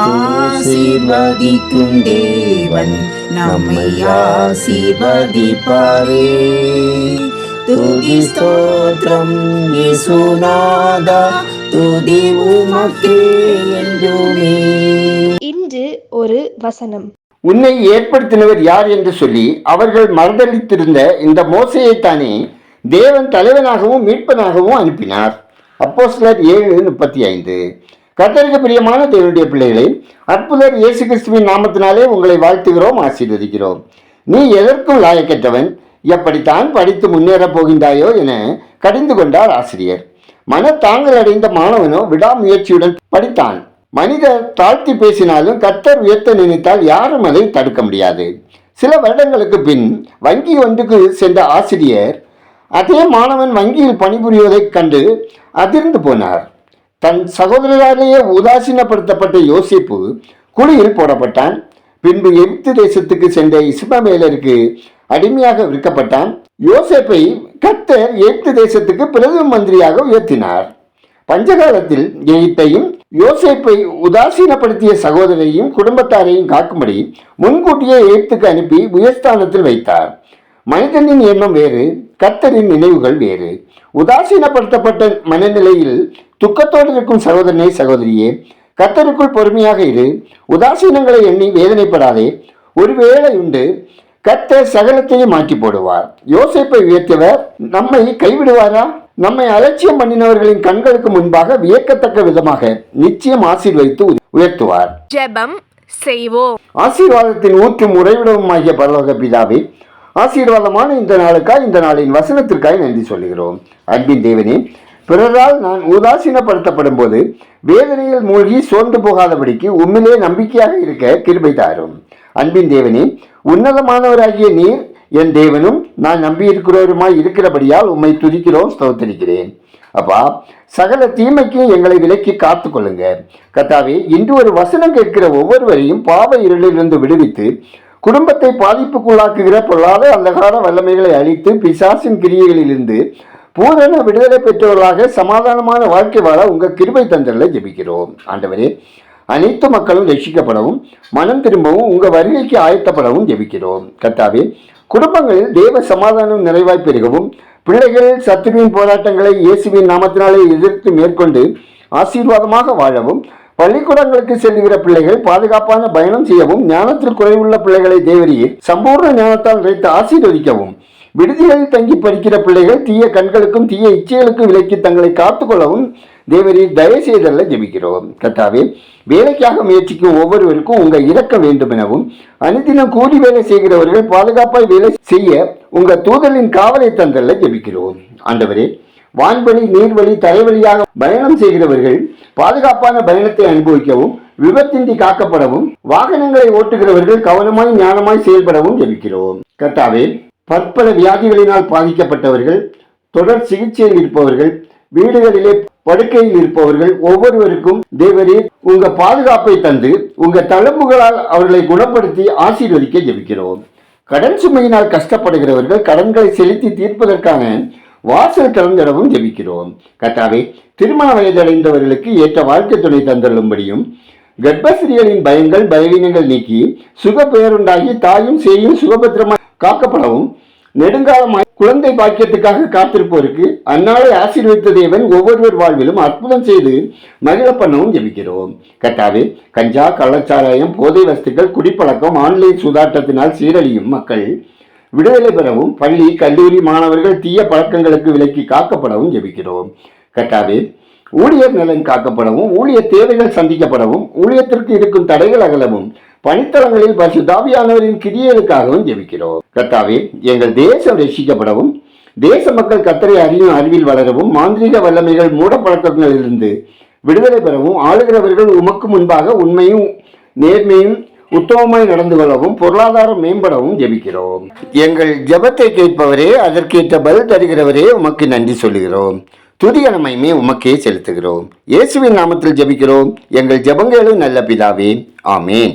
ஆசீர்வதிக்கும் தேவன் நம்மை ஆசீர்வதிப்பாரே. துதி ஸ்தோத்திரம் இயேசுநாதா துதி உமக்கே என்றுமே. இன்று ஒரு வசனம். உன்னை ஏற்படுத்தினவர் யார் என்று சொல்லி அவர்கள் மறுதளித்திருந்த இந்த மோசையைத்தானே தேவன் தலைவனாகவும் மீட்பனாகவும் அனுப்பினார். அப்போஸ்தலர் ஏழு முப்பத்தி ஐந்து. கத்தருக்கு பிரியமான தேவனுடைய பிள்ளைகளை அற்புதர் இயேசு கிறிஸ்துவின் நாமத்தினாலே உங்களை வாழ்த்துகிறோம் ஆசீர்வதிக்கிறோம். நீ எதற்கும் லாயக்கற்றவன் எப்படித்தான் படித்து முன்னேறப் போகின்றாயோ என கடிந்து கொண்டார் ஆசிரியர். மனத்தாங்கல் அடைந்த மாணவனோ விடாமுயற்சியுடன் படித்தான். மனிதர் தாழ்த்தி பேசினாலும் கத்தர் உயர்த்த நினைத்தால் யாரும் அதை தடுக்க முடியாது. சில வருடங்களுக்கு பின் வங்கி ஒன்றுக்கு சென்ற ஆசிரியர் அதே மாணவன் வங்கியில் பணிபுரிவதைக் கண்டு அதிர்ந்து போனார். தன் சகோதரராலேயே உதாசீனப்படுத்தப்பட்ட யோசிப்பு குழியில் போடப்பட்டான். பின்பு எகிப்து தேசத்துக்கு சென்ற இஸ்மவேலருக்கு அடிமையாக விற்கப்பட்டான். யோசேப்பை கர்த்தர் எகிப்து தேசத்துக்கு பிரதம மந்திரியாக உயர்த்தினார். பஞ்சகாலத்தில் எகிப்தையும் யோசேப்பை உதாசீனப்படுத்திய சகோதரையும் குடும்பத்தாரையும் காக்கும்படி முன்கூட்டியே எகிப்துக்கு அனுப்பி உயர்ஸ்தானத்தில் வைத்தார். மனிதனின் எண்ணம் வேறு கர்த்தரின் நினைவுகள் வேறு. உதாசீனப்படுத்தப்பட்ட மனநிலையில் துக்கத்தோடு இருக்கும் சகோதரனே சகோதரியே கர்த்தருக்குள் பொறுமையாக இரு. உதாசீனங்களை எண்ணி வேதனைப்படாதே. ஒருவேளை உண்டு கர்த்தர் சகலத்தையும் மாற்றி போடுவார். யோசேப்பை உயர்த்தியவர் நம்மை கைவிடுவாரா? நம்மை அலட்சியம் பண்ணினவர்களின் கண்களுக்கு முன்பாக வியக்கத்தக்க விதமாக நிச்சயம் ஆசீர்வதித்து உயர்த்துவார். ஜெபம் செய்வோம். ஆசீர்வாதத்தின் ஊற்றும் உறைவிடவுமாகிய பரலோக பிதாவே ஆசீர்வாதமான இந்த நாளுக்காய் இந்த நாளின் வசனத்திற்காய் நன்றி சொல்லுகிறோம். அன்பின் தேவனே பிறரால் நான் உதாசீனப்படுத்தப்படும் போது வேதனையில் மூழ்கி சோர்ந்து போகாதபடிக்கு உண்மையிலே நம்பிக்கையாக இருக்க கிருபை தாரும். அன்பின் தேவனே உன்னதமானவராகிய நீர் என் தேவனும் நான் நம்பியிருக்கிறவருமாய் இருக்கிறபடியால் உம்மை துதிக்கிறோம் ஸ்தோத்தரிக்கிறேன். அப்பா சகல தீமைக்கும் எங்களை விலக்கி காத்து கொள்ளுங்க கத்தாவே இன்று ஒரு வசனம் கேட்கிற ஒவ்வொருவரையும் பாவ இருளிலிருந்து விடுவித்து குடும்பத்தை பாதிப்புக்குள்ளாக்குகிற பொல்லாத அந்தகார வல்லமைகளை அழித்து பிசாசின் கிரியைகளிலிருந்து பூரண விடுதலை பெற்றவர்களாக சமாதானமான வாழ்க்கை வாழ உங்கள் கிருபை தந்தர்களை ஜெபிக்கிறோம். ஆண்டவரே அனைத்து மக்களும் ரட்சிக்கப்படவும் மனம் திரும்பவும் உங்கள் வருகைக்கு ஆயத்தப்படவும் ஜெபிக்கிறோம். கர்த்தாவே குடும்பங்களில் தேவ சமாதானம் நிறைவாய் பெருகவும் பிள்ளைகள் சத்துருவின் போராட்டங்களை இயேசுவின் நாமத்தினாலே எதிர்த்து மேற்கொண்டு ஆசீர்வாதமாக வாழவும் பள்ளிக்கூடங்களுக்கு செல்கிற பிள்ளைகள் பாதுகாப்பான பயணம் செய்யவும் ஞானத்தில் குறைவுள்ள பிள்ளைகளை தேவரியே சம்பூர்ண ஞானத்தால் நிறைத்து ஆசீர்வதிக்கவும் விடுதிகளில் தங்கி படிக்கிற பிள்ளைகள் தீய கண்களுக்கும் தீய இச்சைகளுக்கும் விலக்கி தங்களை காத்துக்கொள்ளவும் தேவரீர் தயவு செய்தல்ல ஜெபிக்கிறோம். கத்தாவே வேலைக்காக முயற்சிக்கும் ஒவ்வொருவருக்கும் உங்க இறக்க வேண்டும் எனவும் அனுதினம் கூலி வேலை செய்கிறவர்கள் பாதுகாப்பாய் வேலை செய்ய உங்க தூதலின் காவலை தந்தல்ல ஜெபிக்கிறோம். ஆண்டவரே வான்வழி நீர்வழி தலைவழியாக பயணம் செய்கிறவர்கள் பாதுகாப்பான பயணத்தை அனுபவிக்கவும் விபத்தின்றி காக்கப்படவும் வாகனங்களை ஓட்டுகிறவர்கள் கவனமாய் ஞானமாய் செயல்படவும் ஜெபிக்கிறோம். கர்த்தாவே பற்பல வியாதிகளினால் பாதிக்கப்பட்டவர்கள் தொடர் சிகிச்சையில் இருப்பவர்கள் வீடுகளிலே படுக்கையில் இருப்பவர்கள் ஒவ்வொருவருக்கும் தேவரீர் உங்க பாதுகாப்பை தந்து உங்க தளம்புகளால் அவர்களை குணப்படுத்தி ஆசீர்வதிக்க ஜெபிக்கிறோம். கடன் சுமையினால் கஷ்டப்படுகிறவர்கள் கடன்களை செலுத்தி தீர்ப்பதற்கான வாசல் திறந்திடவும் ஜெபிக்கிறோம். கர்த்தாவே திருமண வயதடைந்தவர்களுக்கு ஏற்ற வாழ்க்கை துணை தந்தள்ளும்படியும் கர்ப்பஸ்திரிகளின் பயங்கள் பலவீனங்கள் நீக்கி சுக பெயருண்டாகி தாயும் சேயும் சுகபத்திரமாய் காக்கப்படவும் நெடுங்காலமாய் குழந்தை பாக்கியத்துக்காக காத்திருப்போருக்கு அந்நாளை ஆசீர்வித்த தேவன் ஒவ்வொருவர் வாழ்விலும் அற்புதம் செய்து மகிழ பண்ணவும் ஜெபிக்கிறோம். கட்டாவே கஞ்சா கள்ளச்சாராயம் போதை வஸ்துக்கள் குடிப்பழக்கம் ஆன்லைன் சூதாட்டத்தினால் சீரழியும் மக்கள் விடுதலை பெறவும் பள்ளி கல்லூரி மாணவர்கள் தீய பழக்கங்களுக்கு விலக்கி காக்கப்படவும் ஜெபிக்கிறோம். கட்டாவே ஊழியர் நலன் காக்கப்படவும் ஊழியர் தேவைகள் சந்திக்கப்படவும் ஊழியத்திற்கு இருக்கும் தடைகள் அகலவும் பணித்தளங்களில் பரிசுத்தாவியானவரின் கிரியலுக்காகவும் ஜெபிக்கிறோம். கர்த்தாவே எங்கள் தேசம் ரட்சிக்கப்படவும் தேச மக்கள் கத்தரை அறியும் அறிவில் வளரவும் மாந்திரிக வல்லமைகள் மூடப்பழக்கங்களிலிருந்து விடுதலை பெறவும் ஆளுகிறவர்கள் உமக்கு முன்பாக உண்மையும் நேர்மையும் உத்தமமாய் நடந்து கொள்ளவும் பொருளாதாரம் மேம்படவும் ஜெபிக்கிறோம். எங்கள் ஜபத்தை கேட்பவரே அதற்கேற்ற பதில் தருகிறவரே உமக்கு நன்றி சொல்லுகிறோம். துதிகனமையுமே உமக்கே செலுத்துகிறோம். இயேசுவின் நாமத்தில் ஜெபிக்கிறோம். எங்கள் ஜபங்களும் நல்ல பிதாவே. ஆமேன்.